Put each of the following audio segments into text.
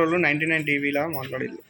వాళ్ళు ninety nine టీవీలా మాట్లాడింది.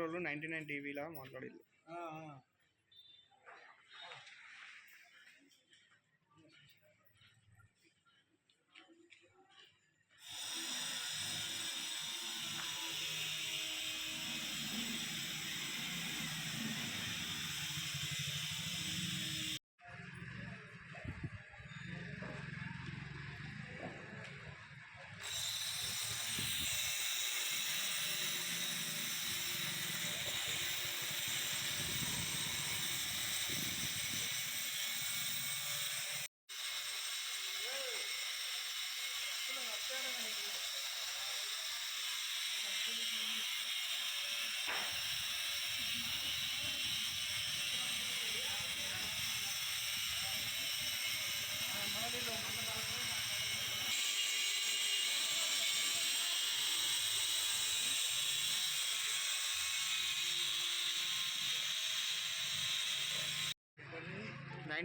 వాళ్ళు నైంటీ నైన్ టీవీలా మాట్లాడింది. 嗯嗯。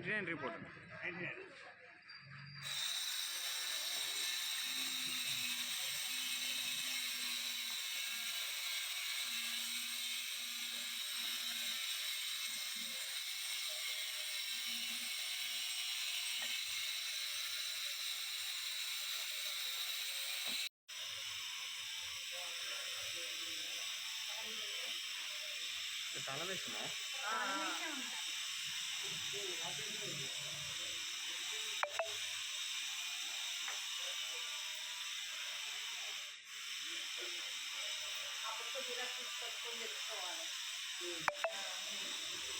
ninety nine report ninety nine தலைமை சொன்னோம் నైన్ రిపోర్ట్ తాళం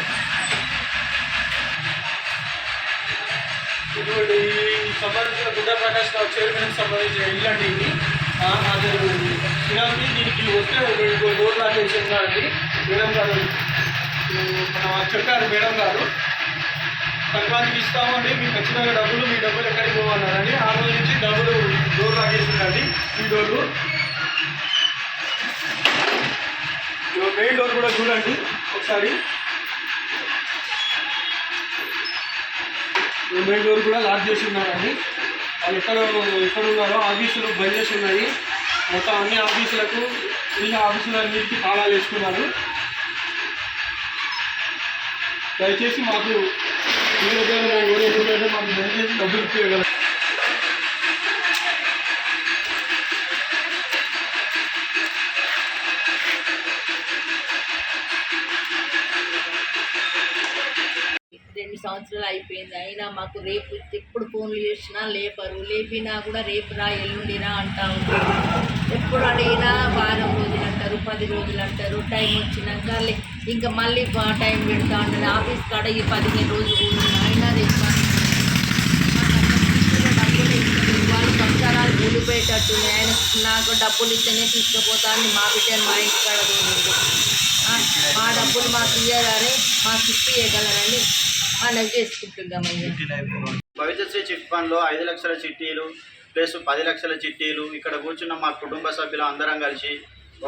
ఇటువంటి సంబంధించిన గుడ్డ ప్రకాష్ రావు చైర్మన్ సంబంధించిన ఇల్లు అండి ఇది. ఆ, ఇలాంటి వస్తే మీకు డోర్ లాక్ ఉన్నారండి మేడం గారు ఉమ్, మన చెప్పారు మేడం గారు. సంక్రాంతికి ఇస్తామండి మీకు ఖచ్చితంగా డబ్బులు మీ డబ్బులు ఎక్కడికి పోవన్నారని. ఆ రోజు నుంచి డబ్బులు డోర్ లాగేసిందండి ఈ డోర్లు. మెయిన్ డోర్ కూడా చూడండి ఒకసారి. మెయిన్ డోర్ కూడా లాక్ చేసి ఉన్నారండి. వాళ్ళు ఎక్కడ ఎక్కడ ఉన్నారో ఆఫీసులు బంద్ చేసి ఉన్నాయి. మొత్తం అన్ని ఆఫీసులకు ఈ ఆఫీసులన్నింటికి తాళాలు వేసుకున్నారు. దయచేసి మాకు మీ దగ్గర మాకు దయచేసి డబ్బులు ఇచ్చేయగలరు సంవత్సరాలు అయిపోయింది. అయినా మాకు రేపు ఎప్పుడు ఫోన్లు చేసినా లేపరు. లేపినా కూడా రేపు రా ఎల్లుండిరా అంటా ఉంటారు. ఎప్పుడు అడిగినా వారం రోజులు అంటారు పది రోజులు అంటారు. టైం వచ్చినాక లే- ఇంకా మళ్ళీ టైం పెడతా ఉంటుంది ఆఫీస్ కాడ ఈ పదిహేను రోజులు అయినా డబ్బులు వాళ్ళు సంసారాలు కూలిపోయేటట్టున్నాయి ఆయన నాకు డబ్బులు ఇస్తేనే తీసుకుపోతాను మా బిడ్డను మా ఇంటి కాడ మా డబ్బులు మాకు ఇయ్యాలని మాకు ఇప్పి ఇవ్వగలరని మనం చేసుకుంటున్నామయ్యా చిట్ ఫండ్లో ఐదు లక్షల చిట్టీలు ప్లస్ పది లక్షల చిట్టీలు ఇక్కడ కూర్చున్న మా కుటుంబ సభ్యులు అందరం కలిసి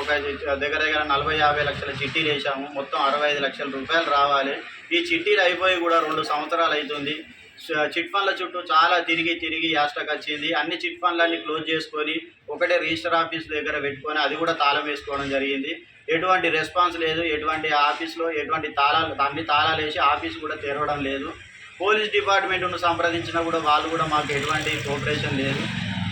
ఒక దగ్గర దగ్గర నలభై యాభై లక్షల చిట్టీలు వేసాము మొత్తం అరవై ఐదు లక్షల రూపాయలు రావాలి. ఈ చిట్టీలు అయిపోయి కూడా రెండు సంవత్సరాలు అవుతుంది చిట్ ఫండ్ల చుట్టూ చాలా తిరిగి తిరిగి యాస్టక్ వచ్చింది. అన్ని చిట్ ఫండ్లన్నీ క్లోజ్ చేసుకొని ఒకటే రిజిస్టర్ ఆఫీస్ దగ్గర పెట్టుకొని అది కూడా తాళం వేసుకోవడం జరిగింది. ఎటువంటి రెస్పాన్స్ లేదు ఎటువంటి ఆఫీస్లో ఎటువంటి తాళాలు అన్ని తాళాలు వేసి ఆఫీస్ కూడా తెరవడం లేదు. పోలీస్ డిపార్ట్మెంట్ను సంప్రదించినా కూడా వాళ్ళు కూడా మాకు ఎటువంటి కోఆపరేషన్ లేదు.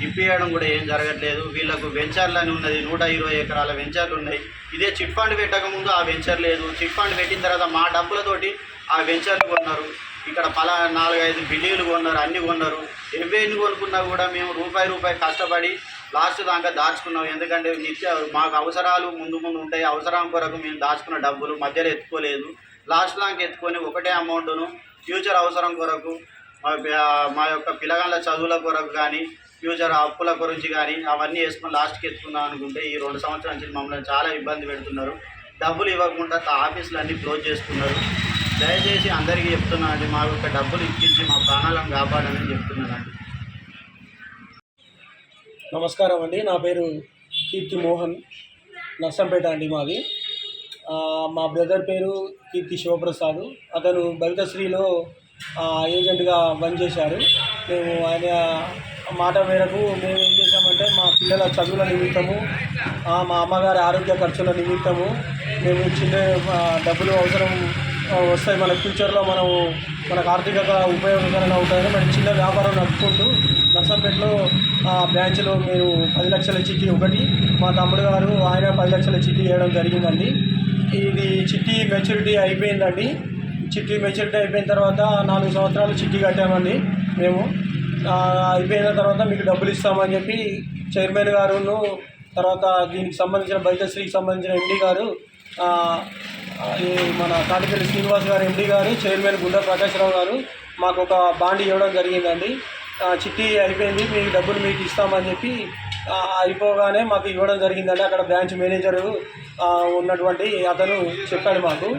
ఇప్పియడం కూడా ఏం జరగట్లేదు. వీళ్ళకు వెంచర్లు అని ఉన్నది నూట ఇరవై ఎకరాల వెంచర్లు ఉన్నాయి. ఇదే చిట్ ఫండ్ పెట్టకముందు ఆ వెంచర్ లేదు. చిట్ ఫండ్ పెట్టిన తర్వాత మా డబ్బులతోటి ఆ వెంచర్లు కొన్నారు. ఇక్కడ పలా నాలుగైదు బిల్డింగ్లు కొన్నారు అన్నీ కొన్నారు. ఎవరిని కొనుక్కున్నా కూడా మేము రూపాయి రూపాయి కష్టపడి లాస్ట్ దాకా దాచుకున్నాం ఎందుకంటే నిత్య మాకు అవసరాలు ముందు ముందు ఉంటాయి. అవసరం కొరకు మేము దాచుకున్న డబ్బులు మధ్యలో ఎత్తుకోలేదు. లాస్ట్ దాకా ఎత్తుకొని ఒకటే అమౌంట్ను ఫ్యూచర్ అవసరం కొరకు మా యొక్క పిల్లగాళ్ళ చదువుల కొరకు కానీ ఫ్యూచర్ అప్పుల గురించి కానీ అవన్నీ వేసుకొని లాస్ట్కి ఎత్తుకుందాం అనుకుంటే ఈ రెండు సంవత్సరాల నుంచి మమ్మల్ని చాలా ఇబ్బంది పెడుతున్నారు. డబ్బులు ఇవ్వకుండా తా- ఆఫీసులు అన్నీ క్లోజ్ చేస్తున్నారు. దయచేసి అందరికీ చెప్తున్నాను అండి మా యొక్క డబ్బులు ఇప్పించి మా ప్రాణాలను కాపాడని చెప్తున్నాను నమస్కారం అండి. నా పేరు కీర్తి మోహన్ నర్సంపేట అండి మాది. మా బ్రదర్ పేరు కీర్తి శివప్రసాద్. అతను భవితశ్రీలో ఏజెంట్గా పనిచేశారు మేము ఆయన మాట మేరకు మేము ఏం చేశామంటే మా పిల్లల చదువుల నిమిత్తము మా అమ్మగారి ఆరోగ్య ఖర్చుల నిమిత్తము మేము చిన్న డబ్బులు అవసరం వస్తాయి. మన ఫ్యూచర్లో మనం మనకు ఆర్థికంగా ఉపయోగకరంగా అవుతాయని మనం చిన్న వ్యాపారం నడుపుకుంటూ నర్సంపేటలో ఆ బ్రాంచ్లో మీరు పది లక్షల చిట్టి ఒకటి మా తమ్ముడు గారు ఆయన పది లక్షల చిట్టి వేయడం జరిగిందండి. ఇది చిట్టి మెచ్యూరిటీ అయిపోయిందండి. చిట్టి మెచ్యూరిటీ అయిపోయిన తర్వాత నాలుగు సంవత్సరాలు చిట్టి కట్టామండి మేము. అయిపోయిన తర్వాత మీకు డబ్బులు ఇస్తామని చెప్పి చైర్మన్ గారును తర్వాత దీనికి సంబంధించిన బైతశ్రీకి సంబంధించిన ఎండి గారు ఈ మన కాటిపల్లి శ్రీనివాస్ గారు ఎండి గారు చైర్మన్ గుండా ప్రకాశ్రావు గారు మాకు ఒక బాండ్ ఇవ్వడం జరిగిందండి. చిట్టి అయిపోయింది మీ డబ్బులు మీకు ఇస్తామని చెప్పి అయిపోగానే మాకు ఇవ్వడం జరిగిందండి. అక్కడ బ్రాంచ్ మేనేజరు ఉన్నటువంటి అతను చెప్పాడు మాకు.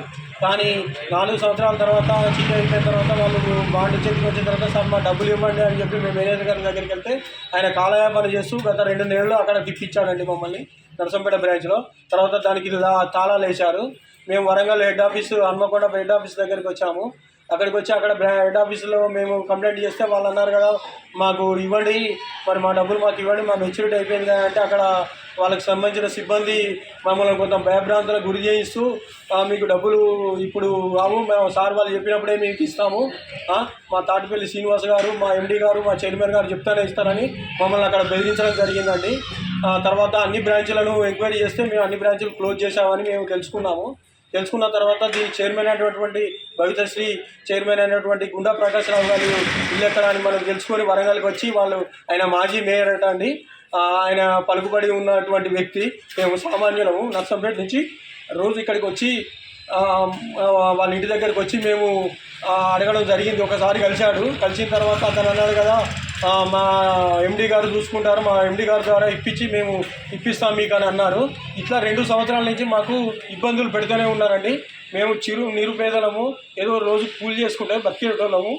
కానీ నాలుగు సంవత్సరాల తర్వాత చిట్టి అయిపోయిన తర్వాత వాళ్ళు బాండ్ చేతికి వచ్చిన తర్వాత సార్ మా డబ్బులు ఇవ్వండి అని చెప్పి మేము మేనేజర్ గారి దగ్గరికి వెళ్తే ఆయన కాలయాపన చేస్తూ గత రెండు నెలలు అక్కడ తిప్పించాడండి మమ్మల్ని నరసంపేట బ్రాంచ్లో. తర్వాత దానికి తాళాలు వేశారు. మేము Warangal head office Hanamkonda head office దగ్గరికి వచ్చాము. అక్కడికి వచ్చి అక్కడ బ్రా హెడ్ ఆఫీస్లో మేము కంప్లైంట్ చేస్తే వాళ్ళు అన్నారు కదా మాకు ఇవ్వండి మరి మా డబ్బులు మాకు ఇవ్వండి మా మెచ్యూరిటీ అయిపోయింది కదా అంటే అక్కడ వాళ్ళకి సంబంధించిన సిబ్బంది మమ్మల్ని కొంత భయభ్రాంతులకు గురి చేయిస్తూ మీకు డబ్బులు ఇప్పుడు రావు మేము సార్ వాళ్ళు చెప్పినప్పుడే మీకు ఇస్తాము. మా తాటిపల్లి శ్రీనివాస్ గారు మా ఎండీ గారు మా చైర్మన్ గారు చెప్తానే ఇస్తారని మమ్మల్ని అక్కడ బెదిరించడం జరిగిందండి. ఆ, తర్వాత అన్ని బ్రాంచ్లను ఎంక్వైరీ చేస్తే మేము అన్ని బ్రాంచ్లు క్లోజ్ చేశామని మేము తెలుసుకున్నాము. తెలుసుకున్న తర్వాత దీని చైర్మన్ అయినటువంటి భవితశ్రీ చైర్మన్ అయినటువంటి గుండా ప్రకాశరావు గారు ఇల్లు అని మనం తెలుసుకొని వరంగల్కి వచ్చి వాళ్ళు ఆయన మాజీ మేయర్ అట అండి. ఆయన పలుకుబడి ఉన్నటువంటి వ్యక్తి. మేము సామాన్యులము నర్సంపేట నుంచి రోజు ఇక్కడికి వచ్చి వాళ్ళ ఇంటి దగ్గరకు వచ్చి మేము అడగడం జరిగింది. ఒకసారి కలిశాడు. కలిసిన తర్వాత అతను అన్నాడు కదా మా ఎండి గారు చూసుకుంటారు మా ఎండి గారి ద్వారా ఇప్పించి మేము ఇప్పిస్తాం మీకు అని అన్నారు. ఇట్లా రెండు సంవత్సరాల నుంచి మాకు ఇబ్బందులు పెడుతూనే ఉన్నారండి. మేము చిరు నిరుపేదలము ఏదో రోజు కూలి చేసుకుంటే బతికేటోళ్ళము.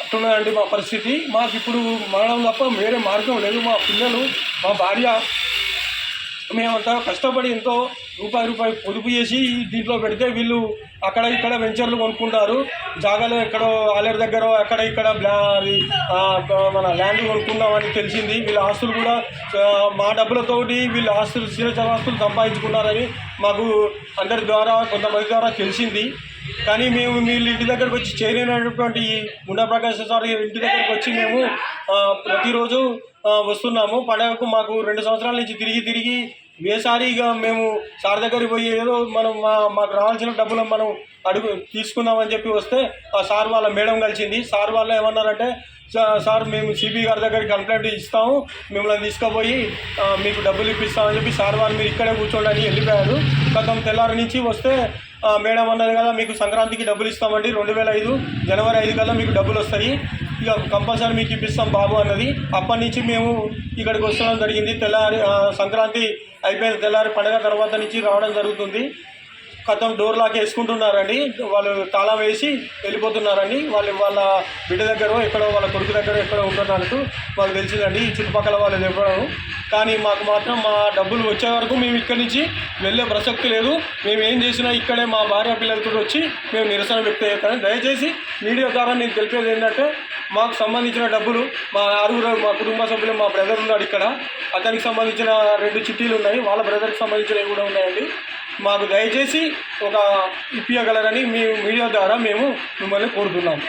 అట్టున్నదండి మా పరిస్థితి. మాకు ఇప్పుడు మరణం తప్ప వేరే మార్గం లేదు. మా పిల్లలు మా భార్య మేమంతా కష్టపడి ఎంతో రూపాయి రూపాయి పొదుపు చేసి దీంట్లో పెడితే వీళ్ళు అక్కడ ఇక్కడ వెంచర్లు కొనుక్కుంటారు. జాగాలో ఎక్కడో ఆలేరు దగ్గర ఎక్కడ ఇక్కడ అది మన ల్యాండ్ కొనుక్కుందామని తెలిసింది. వీళ్ళ ఆస్తులు కూడా మా డబ్బులతోటి వీళ్ళ ఆస్తులు స్థిరచర ఆస్తులు సంపాదించుకున్నారని మాకు అందరి ద్వారా కొంతమంది ద్వారా తెలిసింది. కానీ మేము వీళ్ళ ఇంటి దగ్గరకు వచ్చి చేరినటువంటి ముండా ప్రకాశ్ సార్ ఇంటి దగ్గరకు వచ్చి మేము ప్రతిరోజు వస్తున్నాము. పండగకు మాకు రెండు సంవత్సరాల నుంచి తిరిగి తిరిగి వేసారిగా మేము సార్ దగ్గరికి పోయి ఏదో మనం మా మాకు రావాల్సిన డబ్బులు మనం అడుగు తీసుకుందామని చెప్పి వస్తే ఆ సార్ వాళ్ళ మేడం కలిసింది. సార్ వాళ్ళు ఏమన్నారంటే సార్ మేము సిబి గారి దగ్గరికి కంప్లైంట్ ఇస్తాము మిమ్మల్ని తీసుకుపోయి మీకు డబ్బులు ఇప్పిస్తామని చెప్పి సార్ వాళ్ళు మీరు ఇక్కడే కూర్చోండి అని వెళ్ళిపోయారు. గతం తెల్లారి నుంచి వస్తే మేడం అన్నది కదా మీకు సంక్రాంతికి డబ్బులు ఇస్తామండి రెండు వేల ఐదు జనవరి ఐదు కల్లా మీకు డబ్బులు వస్తాయి. ఇక కంపల్సరీ మీకు ఇప్పిస్తాం బాబు అన్నది. అప్పటి నుంచి మేము ఇక్కడికి వస్తడం జరిగింది. తెల్లారి సంక్రాంతి అయిపోయిన తెల్లారి పండగ తర్వాత నుంచి రావడం జరుగుతుంది. కథం డోర్ లాక్ వేసుకుంటున్నారండి. వాళ్ళు తాళం వేసి వెళ్ళిపోతున్నారండి. వాళ్ళు వాళ్ళ బిడ్డ దగ్గర ఎక్కడో వాళ్ళ కొడుకు దగ్గర ఎక్కడో ఉంటున్నట్టు మాకు తెలిసిందండి. ఈ చుట్టుపక్కల వాళ్ళు చెప్పడం కానీ మాకు మాత్రం మా డబ్బులు వచ్చే వరకు మేము ఇక్కడి నుంచి వెళ్ళే ప్రసక్తి లేదు. మేము ఏం చేసినా ఇక్కడే మా భార్య పిల్లలతో వచ్చి మేము నిరసన వ్యక్తం చేస్తాను దయచేసి మీడియా ద్వారా నేను తెలిపేది ఏంటంటే మాకు సంబంధించిన డబ్బులు మా ఆరుగురు మా కుటుంబ సభ్యులు మా బ్రదర్ ఉన్నాడు ఇక్కడ. అతనికి సంబంధించిన రెండు చిట్టీలు ఉన్నాయి వాళ్ళ బ్రదర్కి సంబంధించినవి కూడా ఉన్నాయండి. మాకు దయచేసి ఒక ఇప్పించగలరని మీ మీడియా ద్వారా మేము మిమ్మల్ని కోరుతున్నాము